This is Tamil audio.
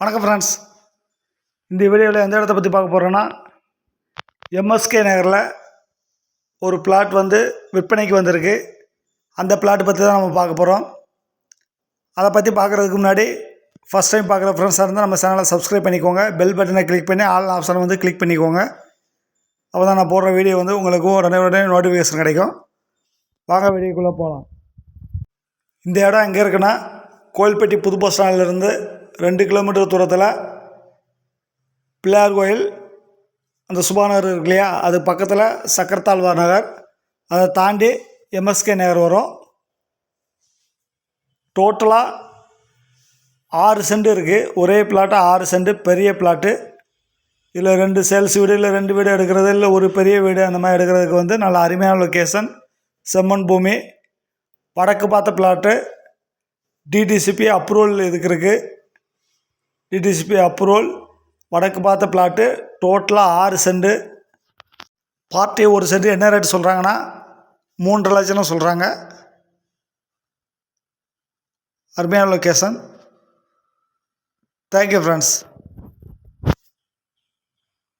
வணக்கம் ஃப்ரெண்ட்ஸ் இந்த வீடியோவில் எந்த இடத்த பற்றி பார்க்க போகிறோன்னா எம்எஸ்கே நகரில் ஒரு பிளாட் வந்து விற்பனைக்கு வந்திருக்கு. அந்த பிளாட் பற்றி தான் நம்ம பார்க்க போகிறோம் அதை பற்றி பார்க்குறதுக்கு முன்னாடி ஃபஸ்ட் டைம் பார்க்குற ஃப்ரெண்ட்ஸாக இருந்தால் நம்ம சேனலை சப்ஸ்கிரைப் பண்ணிக்கோங்க. பெல் பட்டனை கிளிக் பண்ணி ஆல் ஆப்ஷனை வந்து கிளிக் பண்ணிக்கோங்க. அப்போ தான் நான் போடுற வீடியோ வந்து உங்களுக்கும் உடனே உடனே நோட்டிஃபிகேஷன் கிடைக்கும். வாங்க வீடியோக்குள்ளே போகலாம் இந்த இடம் எங்கே இருக்குன்னா கோயில்பட்டி புது பஸ் ஸ்டாண்ட்லேருந்து ரெண்டு கிலோமீட்டர் தூரத்தில் பிள்ளையார் கோயில் அந்த சுபாநகர் இருக்கு இல்லையா அது பக்கத்தில் சக்கரத்தாழ்வார் நகர். அதை தாண்டி எம்எஸ்கே நகர் வரும். டோட்டலாக ஆறு சென்ட் இருக்குது ஒரே பிளாட்டு ஆறு சென்ட் பெரிய பிளாட்டு இதில் ரெண்டு சேல்ஸ் வீடு இல்லை ரெண்டு வீடு எடுக்கிறது இல்லை ஒரு பெரிய வீடு அந்த மாதிரி எடுக்கிறதுக்கு வந்து நல்ல அருமையான லொக்கேஷன் செம்மண் பூமி. வடக்கு பார்த்த பிளாட்டு டிடிசிபி அப்ரூவல் இதுக்கு இருக்குது டிடிசிபி அப்ரூவல் வடக்கு பார்த்த பிளாட்டு டோட்டலாக ஆறு சென்ட் பார்ட்டி ஒரு சென்ட் என்ன ரேட் சொல்கிறாங்கன்னா மூன்றரை லட்சம்னு சொல்கிறாங்க அருமையான லொக்கேஷன் தேங்க்யூ ஃப்ரெண்ட்ஸ்